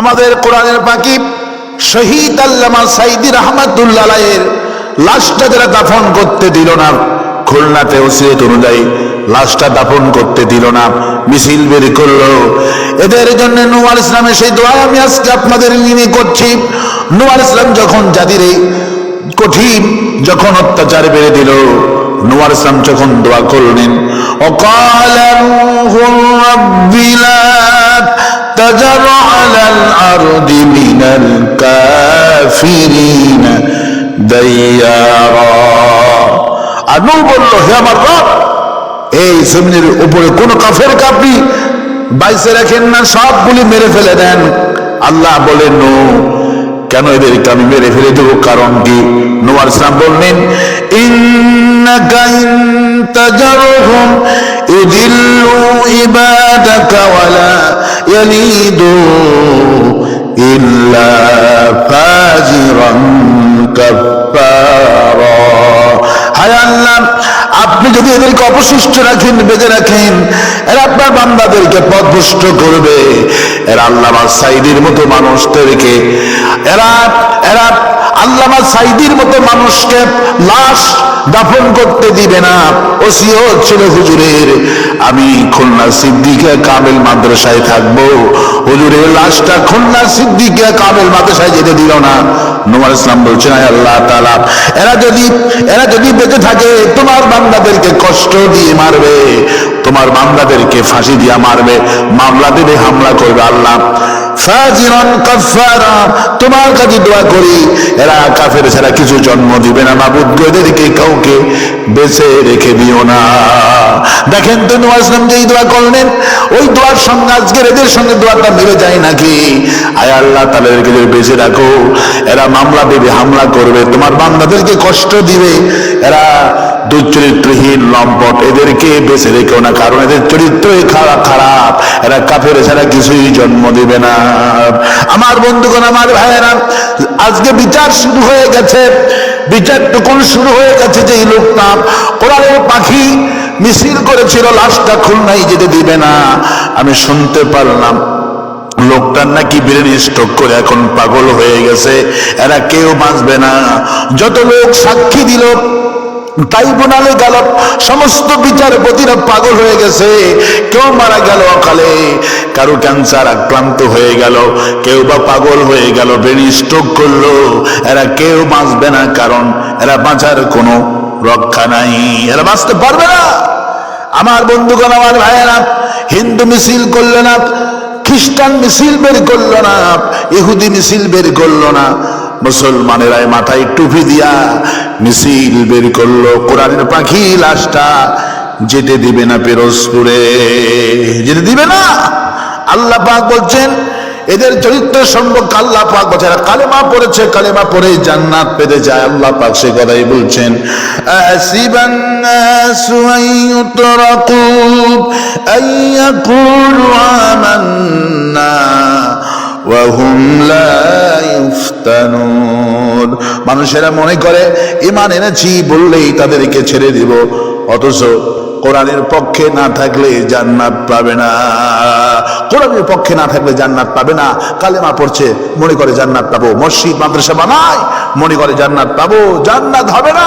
আমাদের কোরআনের পাখি শহীদ আল্লামা সাইদি রহমাতুল্লাহ লাশটা যারা দাফন করতে দিল না, খুলনাতে ওসিয়ত অনুযায়ী লাশটা দাফন করতে দিল না, মিছিল বের করল। এদের জন্য নুয়াল ইসলামে সেই দোয়া আমি আজকে আপনাদের নিয়ে করছি। নুয়াল ইসলাম যখন জাতির এই কঠিন যখন অত্যাচার বেড়ে দিল নুয়াল ইসলাম যখন দোয়া করলেন, অকাল تذر على الأرض من الكافرين ديارا আর নূহ বলল হে আমার রব এই জমিনের উপরে কোন কাফের কাপড়ি বাইসে রাখেন না সবগুলি মেরে ফেলে দেন আল্লাহ বলেন নো কেন এদেরকে আমি মেরে ফেলে দেবো কারণ কি নোয়ার ইসলাম বললেন ইন্নাকা ইন তাজারহুম ইউদিল্লু ইবাদাকা ওয়ালা ইয়ালিদু إلا فاجرا كفارا. হায় আল্লাহ, আপনি যদি এদেরকে অবশিষ্ট রাখেন, বেঁধে রাখেন, এরা আপনার বান্দাদেরকে পথভ্রষ্ট করবে। এরা আল্লামা সাইদির মতো মানুষদেরকে, এরা এরা আল্লামা সাইদির মতো মানুষকে লাশ দাফন করতে দিবে না। ছিল হুজুরের, আমি খুলনা সিদ্দিকা কামেল মাদ্রাসায় থাকব। হুজুরের লাশটা খুলনা সিদ্দিকা কামেল মাদ্রাসায় যেতে দিল না। নোমার ইসলাম বলছেন আল্লাহ তালা এরা যদি এরা যদি বেঁচে থাকে, তোমার বান্দাদেরকে কষ্ট দিয়ে মারবে। তোমার বান্দাদেরকে ফাঁসি দিয়া মারবে, মামলা দেবে, হামলা করবে আল্লাহ। তোমার কাছে দোয়া করি, এরা কাফের ছাড়া কিছু জন্ম দিবে না, মাবুদ গো কাউকে বেঁচে রেখে দিও না। দেখেন তো ইসলাম যেই দোয়া করলেন, ওই দোয়ার সঙ্গে আজকের এদের সঙ্গে দোয়াটা মিলে যায় নাকি? আয় আল্লাহ, তাদেরকে যদি বেঁচে রাখো, এরা মামলা দেবে, হামলা করবে, তোমার বান্দাদেরকে কষ্ট দিবে, এরা দুচরিত্রহীন লম্পট। এদেরকে বেছে রেখেও না, কারণ এদের চরিত্রই খারাপ খারাপ। এরা কাফের ছাড়া কিছুই জন্ম দিবে না। আমার বন্ধুগণ, আমার ভাইয়েরা, আজকে বিচার শুরু হয়ে গেছে। বিচার টুকুন শুরু হয়ে গেছে যে এই লোকটা। কোরআনের পাখি মিছিল করেছিল, লাশটা খুলনাই যেতে দিবে না। আমি শুনতে পারলাম, লোকটার নাকি ব্রেন স্ট্রোক করে এখন পাগল হয়ে গেছে। এরা কেউ বাঁচবে না। যত লোক সাক্ষী দিল ট্রাইব্যুনালে গেল, সমস্ত বিচারপতিরা পাগল হয়ে গেছে। কেউ মারা গেল অকালে, কারও ক্যান্সার আক্রান্ত হয়ে গেল, কেউ বা পাগল হয়ে গেল ব্রেন স্ট্রোক করল। এরা কেউ বাঁচবে না, কারণ এরা বাঁচার কোনো রক্ষা নাই। এরা বাঁচতে পারবে না। আমার বন্ধুগণ, আমার ভাইয়েরা, হিন্দু মিছিল করল না, খ্রিস্টান মিছিল বের করল না, ইহুদি মিছিল বের করল না, মুসলমানেরাই মাথায় টুপি দিয়া মিছিল বের করল, কোরআনের পাখি লাশটা যেতে দিবে না পিরোজপুরে। যেতে দিবে না। আল্লাহ পাক বলছেন, এদের চরিত্র সম্পর্কে আল্লাহ পাক বলছে কালেমা পড়েছে, কালেমা পড়ে জান্নাত পেতে যায়। আল্লাহ পাক সে কথাই বলছেন নাসু আন ইউতরাকু ইফতানুন মানুষেরা মনে করে, ইমান এনেছি বললেই তাদেরকে ছেড়ে দিব। অথচ কোরআনের পক্ষে না থাকলে জান্নাত পাবে না। কোরআনের পক্ষে না থাকলে জান্নাত পাবে না। কালেমা পড়ছে, মনে করে জান্নাত পাবো। মসজিদ, মাদ্রাসা বানায় মনে করে জান্নাত পাবো। জান্নাত হবে না।